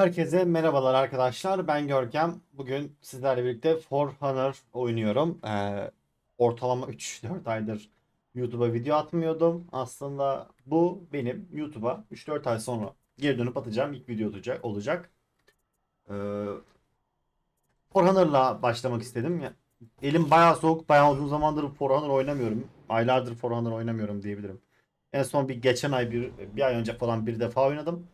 Herkese merhabalar arkadaşlar. Ben Görkem. Bugün sizlerle birlikte For Honor oynuyorum. Ee, ortalama 3-4 aydır YouTube'a video atmıyordum. Aslında bu benim YouTube'a 3-4 ay sonra geri dönüp atacağım ilk video olacak. olacak. Ee, For Honor'la başlamak istedim. Elim bayağı soğuk. Bayağı uzun zamandır For Honor oynamıyorum. Aylardır For Honor oynamıyorum diyebilirim. En son bir geçen ay bir, bir ay önce falan bir defa oynadım.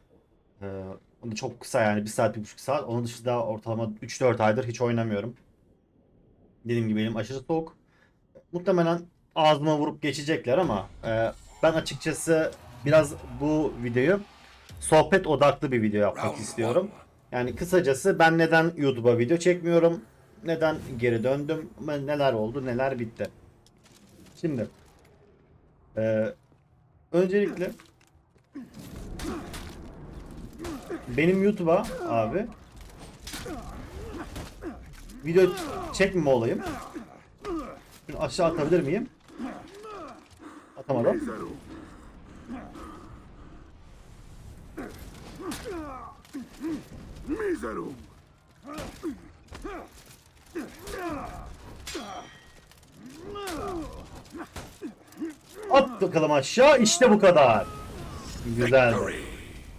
Ee, onu çok kısa yani bir saat bir buçuk saat. Onun dışında ortalama 3-4 aydır hiç oynamıyorum. Dediğim gibi elim aşırı soğuk. Muhtemelen ağzıma vurup geçecekler ama e, ben açıkçası biraz bu videoyu sohbet odaklı bir video yapmak istiyorum. Yani kısacası ben neden YouTube'a video çekmiyorum? Neden geri döndüm? Neler oldu? Neler bitti? Şimdi e, öncelikle benim YouTube'a abi video çekmeme olayım. Şunu aşağı atabilir miyim? Atamadım. Miserum! At bakalım aşağı. İşte bu kadar. Güzel.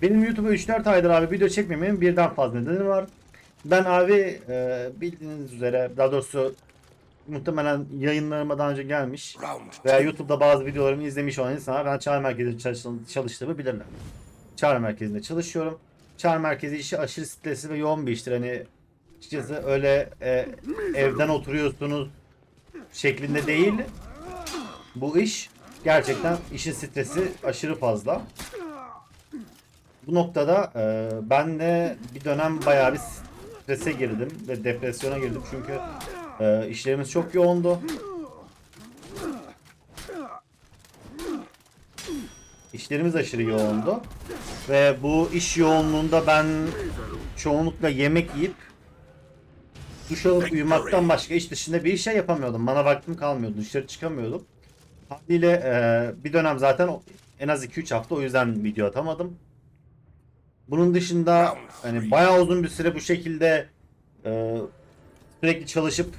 Benim YouTube'a 3-4 aydır abi video çekmememin birden fazla nedeni var. Ben abi e, bildiğiniz üzere daha doğrusu muhtemelen yayınlarıma daha önce gelmiş veya YouTube'da bazı videolarımı izlemiş olan insanlar ben çağrı merkezinde çalış- çalıştığımı bilirler. Çağrı merkezinde çalışıyorum. Çağrı merkezi işi aşırı stresli ve yoğun bir iştir. Hani açıkçası öyle e, evden oturuyorsunuz şeklinde değil. Bu iş gerçekten işin stresi aşırı fazla. Bu noktada e, ben de bir dönem bayağı bir strese girdim ve depresyona girdim çünkü e, işlerimiz çok yoğundu. İşlerimiz aşırı yoğundu ve bu iş yoğunluğunda ben çoğunlukla yemek yiyip duş alıp uyumaktan başka iş dışında bir şey yapamıyordum. Bana vaktim kalmıyordu. Dışarı çıkamıyordum. Haliyle e, bir dönem zaten en az 2-3 hafta o yüzden video atamadım. Bunun dışında hani bayağı uzun bir süre bu şekilde e, sürekli çalışıp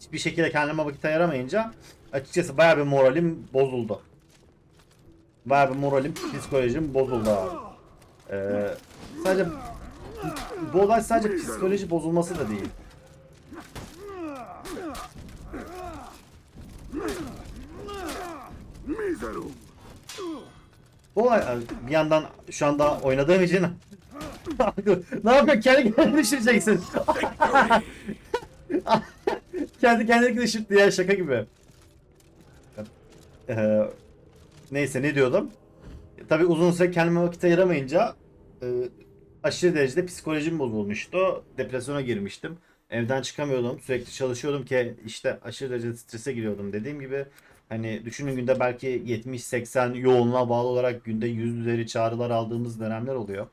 hiçbir şekilde kendime vakit ayıramayınca açıkçası bayağı bir moralim bozuldu. Bayağı bir moralim, psikolojim bozuldu abi. E, sadece bu olay sadece psikoloji bozulması da değil. Miserum! Bu olay bir yandan şu anda oynadığım için ne yapıyorsun? Kendi kendini düşüreceksin. Kendi kendini düşürttü ya şaka gibi. Ee, neyse ne diyordum? Tabii uzun süre kendime vakit ayıramayınca e, aşırı derecede psikolojim bozulmuştu. Depresyona girmiştim. Evden çıkamıyordum. Sürekli çalışıyordum ki işte aşırı derecede strese giriyordum. Dediğim gibi hani düşünün günde belki 70-80 yoğunluğa bağlı olarak günde 100 üzeri çağrılar aldığımız dönemler oluyor.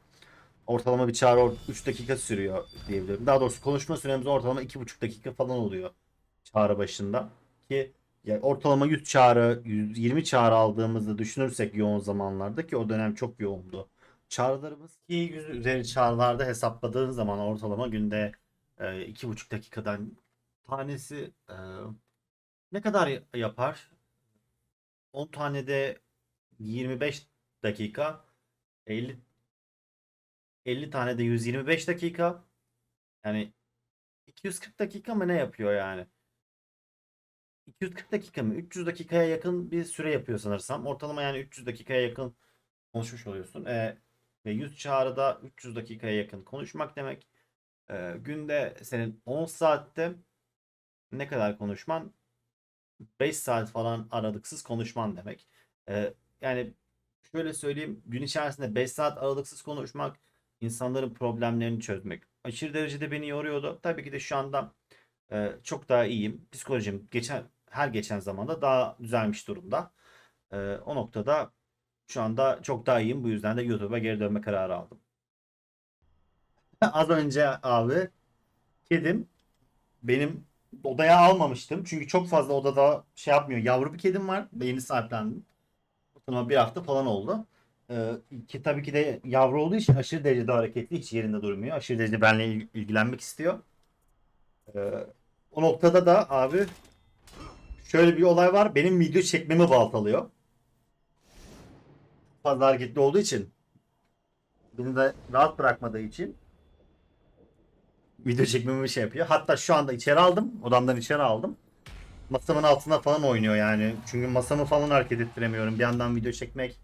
Ortalama bir çağrı 3 dakika sürüyor diyebilirim. Daha doğrusu konuşma süremiz ortalama 2,5 dakika falan oluyor çağrı başında. Ki yani ortalama 100 çağrı, 120 çağrı aldığımızda düşünürsek yoğun zamanlarda ki o dönem çok yoğundu. Çağrılarımız ki 100 üzeri çağrılarda hesapladığın zaman ortalama günde e, 2,5 dakikadan tanesi e, ne kadar yapar? 10 tane de 25 dakika 50 50 tane de 125 dakika yani 240 dakika mı ne yapıyor yani? 240 dakika mı? 300 dakikaya yakın bir süre yapıyor sanırsam. Ortalama yani 300 dakikaya yakın konuşmuş oluyorsun. E, ve 100 çağrıda 300 dakikaya yakın konuşmak demek. E, günde senin 10 saatte ne kadar konuşman? 5 saat falan aralıksız konuşman demek. E, yani şöyle söyleyeyim. Gün içerisinde 5 saat aralıksız konuşmak insanların problemlerini çözmek. Aşırı derecede beni yoruyordu. Tabii ki de şu anda e, çok daha iyiyim. Psikolojim geçen her geçen zamanda daha düzelmiş durumda. E, o noktada şu anda çok daha iyiyim. Bu yüzden de YouTube'a geri dönme kararı aldım. Az önce abi kedim benim odaya almamıştım. Çünkü çok fazla odada şey yapmıyor. Yavru bir kedim var. Yeni sahiplendim. Ortalama bir hafta falan oldu. Ee, ki tabii ki de yavru olduğu için aşırı derecede hareketli. Hiç yerinde durmuyor. Aşırı derecede benimle il- ilgilenmek istiyor. Ee, o noktada da abi şöyle bir olay var. Benim video çekmemi baltalıyor. Fazla hareketli olduğu için. Beni de rahat bırakmadığı için video çekmemi şey yapıyor. Hatta şu anda içeri aldım. Odamdan içeri aldım. Masamın altında falan oynuyor yani. Çünkü masamı falan hareket ettiremiyorum. Bir yandan video çekmek,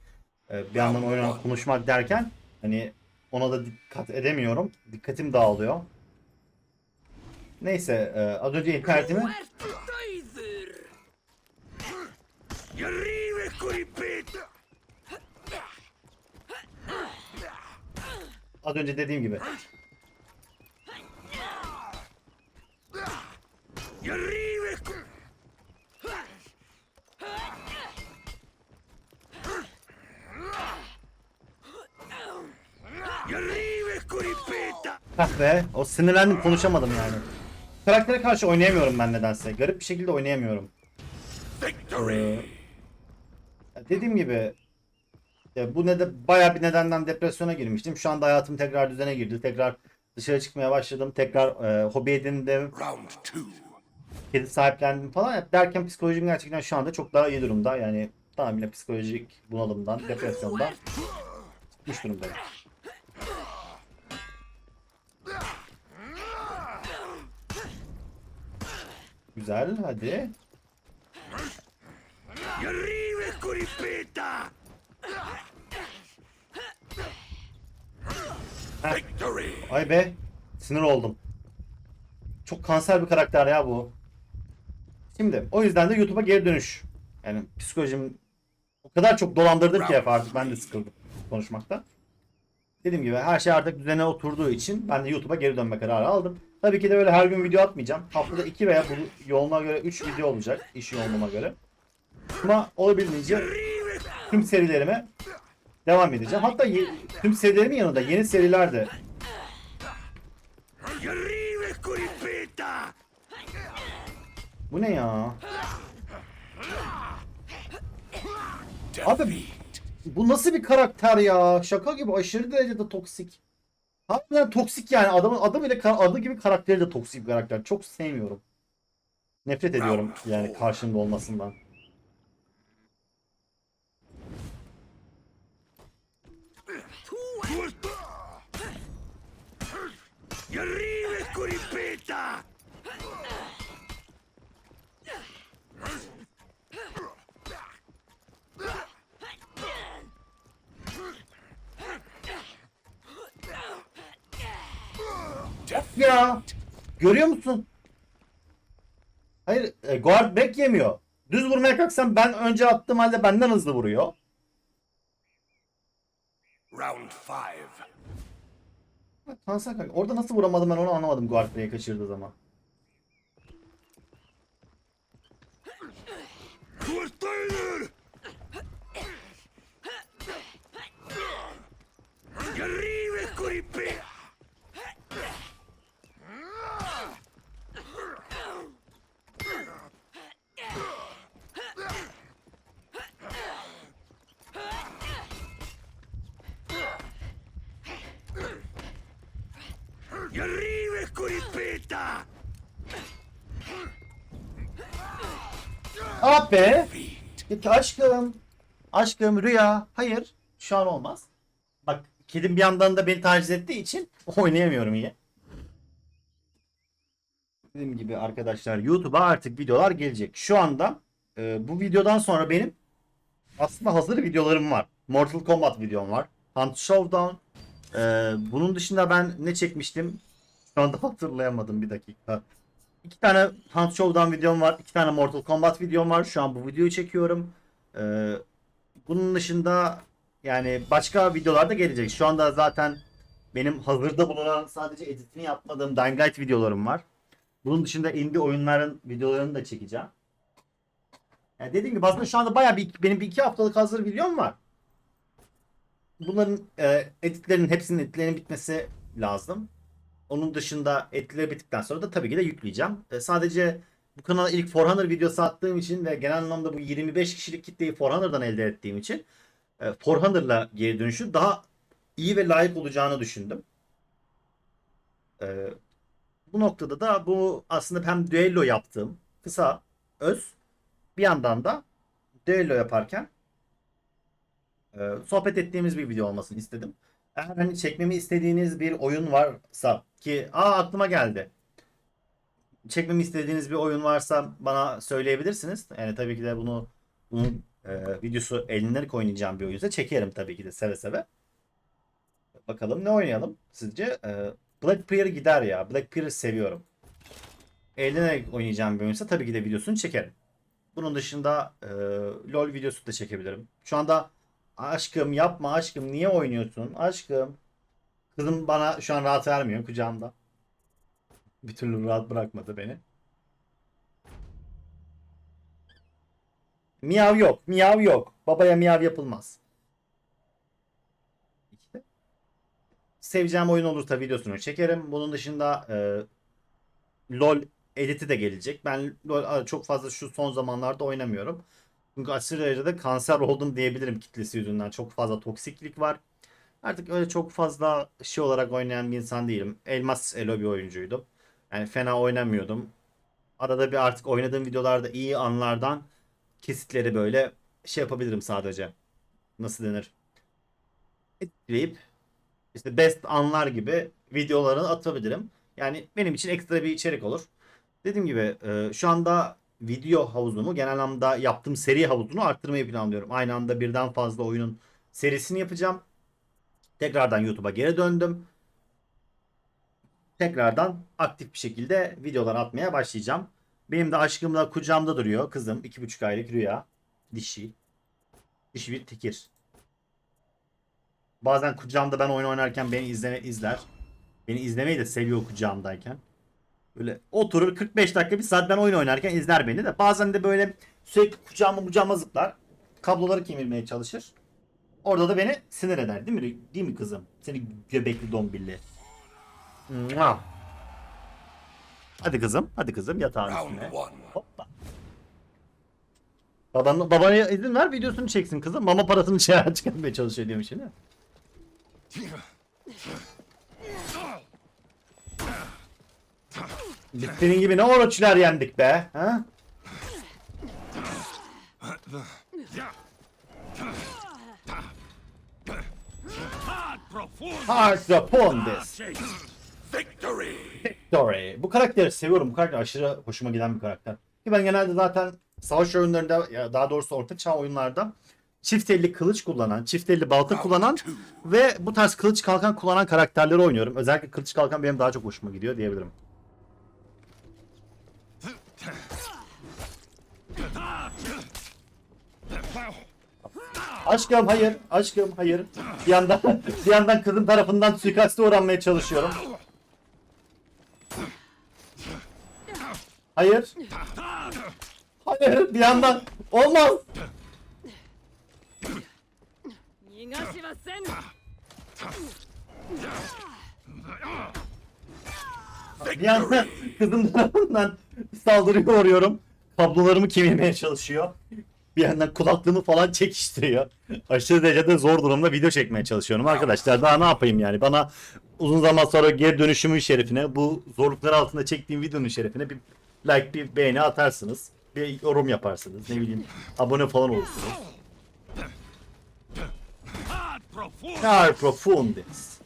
e, bir yandan oynamak, konuşmak derken hani ona da dikkat edemiyorum. Dikkatim dağılıyor. Neyse, e, az önce internetimi az önce dediğim gibi Heh be, o sinirlendim konuşamadım yani. Karaktere karşı oynayamıyorum ben nedense. Garip bir şekilde oynayamıyorum. Victory! Dediğim gibi e, bu ne de bayağı bir nedenden depresyona girmiştim. Şu anda hayatım tekrar düzene girdi. Tekrar dışarı çıkmaya başladım. Tekrar e, hobi edindim. Round two. Kedi sahiplendim falan. Derken psikolojim gerçekten şu anda çok daha iyi durumda. Yani tamamıyla psikolojik bunalımdan, depresyondan çıkmış durumdayım. Güzel hadi. Victory! Ay be sinir oldum. Çok kanser bir karakter ya bu. Şimdi o yüzden de YouTube'a geri dönüş. Yani psikolojim o kadar çok dolandırdım ki artık ben de sıkıldım konuşmaktan. Dediğim gibi her şey artık düzene oturduğu için ben de YouTube'a geri dönme kararı aldım. Tabii ki de öyle her gün video atmayacağım. Haftada 2 veya bu yoğunluğa göre 3 video olacak. iş yoğunluğuma göre. Ama olabildiğince tüm serilerime devam edeceğim. Hatta tüm serilerimin yanında yeni seriler de! Bu ne ya? Abi bu nasıl bir karakter ya? Şaka gibi aşırı derecede toksik. Harbiden toksik yani adamın adı bile adı gibi karakteri de toksik bir karakter. Çok sevmiyorum. Nefret ediyorum yani karşımda olmasından. Y arriba, Ya görüyor musun? Hayır e, guard back yemiyor. Düz vurmaya kalksam ben önce attığım halde benden hızlı vuruyor. Round five. Kanka. Orada nasıl vuramadım ben onu anlamadım guard back'e kaçırdığı zaman. Ah be! Peki aşkım. Aşkım rüya. Hayır. Şu an olmaz. Bak kedim bir yandan da beni taciz ettiği için oynayamıyorum iyi. Dediğim gibi arkadaşlar YouTube'a artık videolar gelecek. Şu anda e, bu videodan sonra benim aslında hazır videolarım var. Mortal Kombat videom var. Hunt Showdown. E, bunun dışında ben ne çekmiştim? Şu anda hatırlayamadım bir dakika. İki tane Hunt Show'dan videom var. iki tane Mortal Kombat videom var. Şu an bu videoyu çekiyorum. Ee, bunun dışında yani başka videolar da gelecek. Şu anda zaten benim hazırda bulunan sadece editini yapmadığım Dying Light videolarım var. Bunun dışında indie oyunların videolarını da çekeceğim. Yani dediğim gibi aslında şu anda bayağı bir, benim bir iki haftalık hazır videom var. Bunların e, editlerinin hepsinin editlerinin bitmesi lazım. Onun dışında etkileri bittikten sonra da tabii ki de yükleyeceğim. E, sadece bu kanala ilk For Honor videosu attığım için ve genel anlamda bu 25 kişilik kitleyi For Honor'dan elde ettiğim için e, Forerunner'la geri dönüşü daha iyi ve layık olacağını düşündüm. E, bu noktada da bu aslında hem düello yaptığım kısa öz bir yandan da düello yaparken e, sohbet ettiğimiz bir video olmasını istedim. Eğer hani çekmemi istediğiniz bir oyun varsa ki aa aklıma geldi. Çekmemi istediğiniz bir oyun varsa bana söyleyebilirsiniz. Yani tabii ki de bunu bunun e, videosu elinleri oynayacağım bir oyunsa çekerim tabii ki de seve seve. Bakalım ne oynayalım sizce? E, Black Pearl gider ya. Black Pearl seviyorum. Eğlenerek oynayacağım bir oyunsa tabii ki de videosunu çekerim. Bunun dışında e, LoL videosu da çekebilirim. Şu anda aşkım yapma aşkım niye oynuyorsun aşkım. Kızım bana şu an rahat vermiyor kucağımda. Bir türlü rahat bırakmadı beni. Miyav yok. Miyav yok. Babaya miyav yapılmaz. Seveceğim oyun olursa videosunu çekerim. Bunun dışında e, LoL editi de gelecek. Ben LoL çok fazla şu son zamanlarda oynamıyorum. Çünkü aşırı derecede kanser oldum diyebilirim kitlesi yüzünden. Çok fazla toksiklik var. Artık öyle çok fazla şey olarak oynayan bir insan değilim. Elmas Elo bir oyuncuydum. Yani fena oynamıyordum. Arada bir artık oynadığım videolarda iyi anlardan kesitleri böyle şey yapabilirim sadece. Nasıl denir? Etkileyip işte best anlar gibi videolarını atabilirim. Yani benim için ekstra bir içerik olur. Dediğim gibi e, şu anda video havuzumu genel anlamda yaptığım seri havuzunu arttırmayı planlıyorum. Aynı anda birden fazla oyunun serisini yapacağım. Tekrardan YouTube'a geri döndüm. Tekrardan aktif bir şekilde videolar atmaya başlayacağım. Benim de aşkım da kucağımda duruyor. Kızım 2,5 aylık Rüya. Dişi. Dişi bir tekir. Bazen kucağımda ben oyun oynarken beni izleme, izler. Beni izlemeyi de seviyor kucağımdayken. Böyle oturur 45 dakika bir saat ben oyun oynarken izler beni de. Bazen de böyle sürekli kucağıma kucağıma zıplar. Kabloları kemirmeye çalışır. Orada da beni sinir eder değil mi? Değil mi kızım? Seni göbekli dombilli. Hadi kızım, hadi kızım yatağın üstüne. Hoppa. Baban, babana izin ver videosunu çeksin kızım. Mama parasını çıkartmaya çalışıyor diyormuş yine. senin gibi ne oruçlar yendik be. Ha? Hard upon this. Victory. Story. Bu karakteri seviyorum. Bu karakter aşırı hoşuma giden bir karakter. Ki ben genelde zaten savaş oyunlarında ya daha doğrusu orta çağ oyunlarda çift elli kılıç kullanan, çift elli balta kullanan ve bu tarz kılıç kalkan kullanan karakterleri oynuyorum. Özellikle kılıç kalkan benim daha çok hoşuma gidiyor diyebilirim. Aşkım hayır, aşkım hayır. Bir yandan, bir yandan kızın tarafından suikaste uğranmaya çalışıyorum. Hayır. Hayır, bir yandan. Olmaz. Bir yandan kızın tarafından saldırıya uğruyorum. Kablolarımı kemirmeye çalışıyor. Bir yandan kulaklığımı falan çekiştiriyor. Aşırı derecede zor durumda video çekmeye çalışıyorum arkadaşlar. Daha ne yapayım yani? Bana uzun zaman sonra geri dönüşümün şerefine, bu zorluklar altında çektiğim videonun şerefine bir like, bir beğeni atarsınız. Bir yorum yaparsınız. Ne bileyim abone falan olursunuz. Car profundis.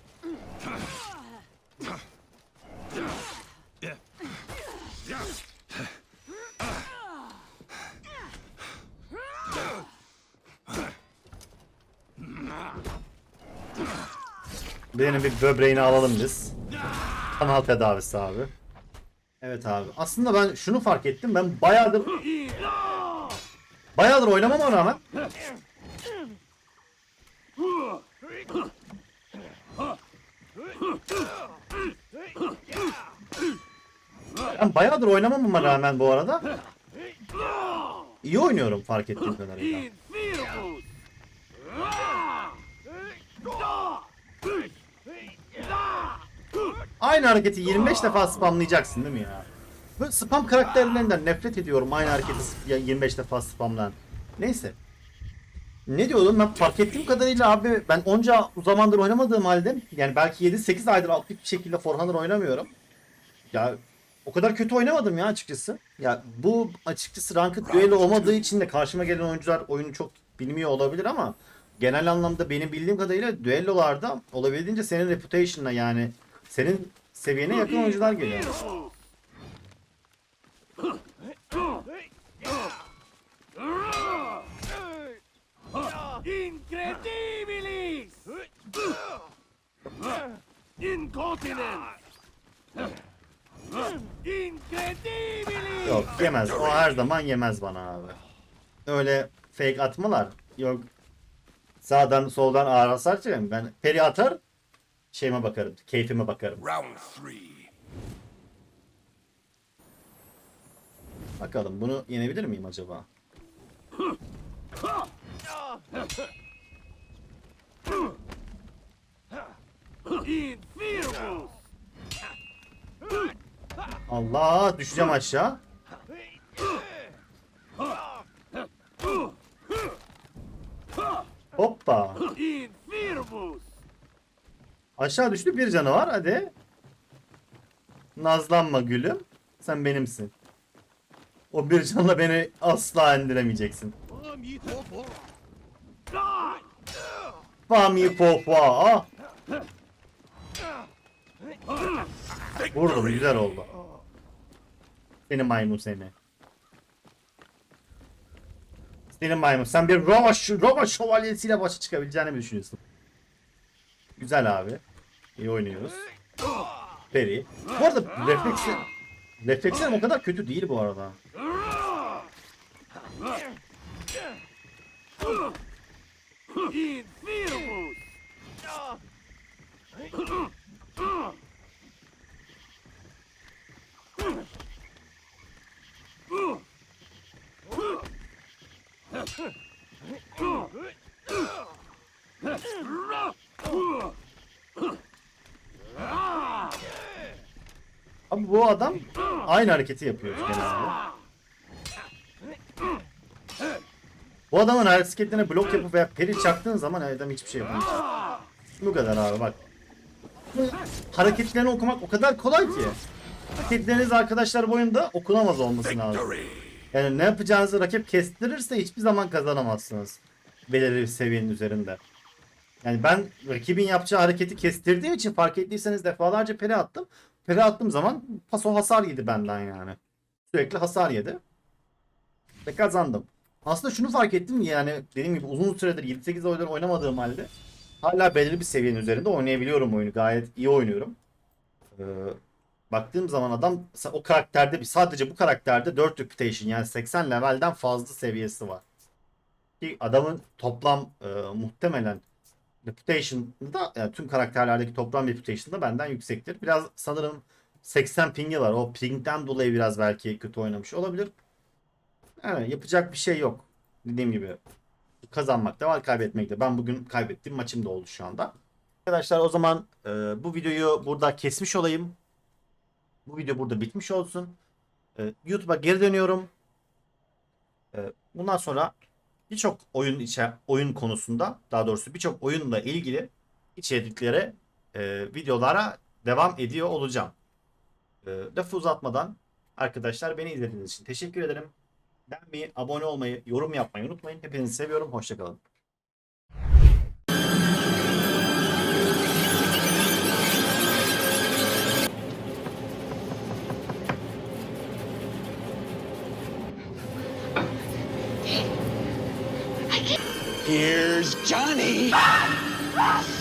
Benim bir böbreğini alalım biz. Kanal tedavisi abi. Evet abi. Aslında ben şunu fark ettim. Ben bayağıdır bayağıdır oynamama rağmen Ben bayağıdır oynamamama rağmen bu arada iyi oynuyorum fark ettiğim kadarıyla. Aynı hareketi 25 defa spamlayacaksın değil mi ya? Bu spam karakterlerinden nefret ediyorum aynı hareketi ya 25 defa spamlayan. Neyse. ne diyordum ben fark ettiğim kadarıyla abi ben onca zamandır oynamadığım halde yani belki 7-8 aydır aktif bir şekilde For Honor oynamıyorum. Ya o kadar kötü oynamadım ya açıkçası. Ya bu açıkçası ranked düello olmadığı için de karşıma gelen oyuncular oyunu çok bilmiyor olabilir ama genel anlamda benim bildiğim kadarıyla düellolarda olabildiğince senin reputation'la yani senin seviyene yakın oyuncular geliyor. Incredibilis! Incontinence! Yok yemez. O her zaman yemez bana abi. Öyle fake atmalar. Yok. Sağdan soldan ağır hasar çıkarım. Ben peri atar. Şeyime bakarım. Keyfime bakarım. Round three. Bakalım bunu yenebilir miyim acaba? Infirmus! Allah düşeceğim aşağı. Hoppa. Aşağı düştü bir canı var hadi. Nazlanma gülüm. Sen benimsin. O bir canla beni asla indiremeyeceksin. Die! Fami popa. Ah. Vurdum güzel oldu. Seni maymun seni. Seni maymun. Sen bir Roma, Roma şövalyesiyle başa çıkabileceğini mi düşünüyorsun? Güzel abi. İyi oynuyoruz. Peri. Bu arada refleksi... Reflekslerim o kadar kötü değil bu arada. Infirmus! Abi bu adam aynı hareketi yapıyor genelde. Bu adamın hareketlerine blok yapıp veya peri çaktığın zaman adam hiçbir şey yapamayacak. Bu kadar abi bak. Hareketlerini okumak o kadar kolay ki. Hareketleriniz arkadaşlar bu oyunda okunamaz olması lazım. Yani ne yapacağınızı rakip kestirirse hiçbir zaman kazanamazsınız. Belirli bir seviyenin üzerinde. Yani ben rakibin yapacağı hareketi kestirdiğim için fark ettiyseniz defalarca peri attım. Peri attığım zaman paso hasar yedi benden yani. Sürekli hasar yedi. Ve kazandım. Aslında şunu fark ettim yani dediğim gibi uzun süredir 7-8 oyunlar oynamadığım halde hala belirli bir seviyenin üzerinde oynayabiliyorum oyunu. Gayet iyi oynuyorum. Ee, baktığım zaman adam o karakterde bir sadece bu karakterde 4 reputation yani 80 levelden fazla seviyesi var. Ki adamın toplam e, muhtemelen reputation'da yani tüm karakterlerdeki toplam reputation da benden yüksektir. Biraz sanırım 80 pingi var. O pingden dolayı biraz belki kötü oynamış olabilir. Yani yapacak bir şey yok. Dediğim gibi kazanmak da var, kaybetmek de. Ben bugün kaybettiğim maçım da oldu şu anda. Arkadaşlar o zaman e, bu videoyu burada kesmiş olayım. Bu video burada bitmiş olsun. E, YouTube'a geri dönüyorum. E, bundan sonra birçok oyun içe oyun konusunda daha doğrusu birçok oyunla ilgili içeriklere e, videolara devam ediyor olacağım. E, lafı uzatmadan arkadaşlar beni izlediğiniz için teşekkür ederim. Beğenmeyi, abone olmayı, yorum yapmayı unutmayın. Hepinizi seviyorum. Hoşçakalın. Here's Johnny. Ah! Ah!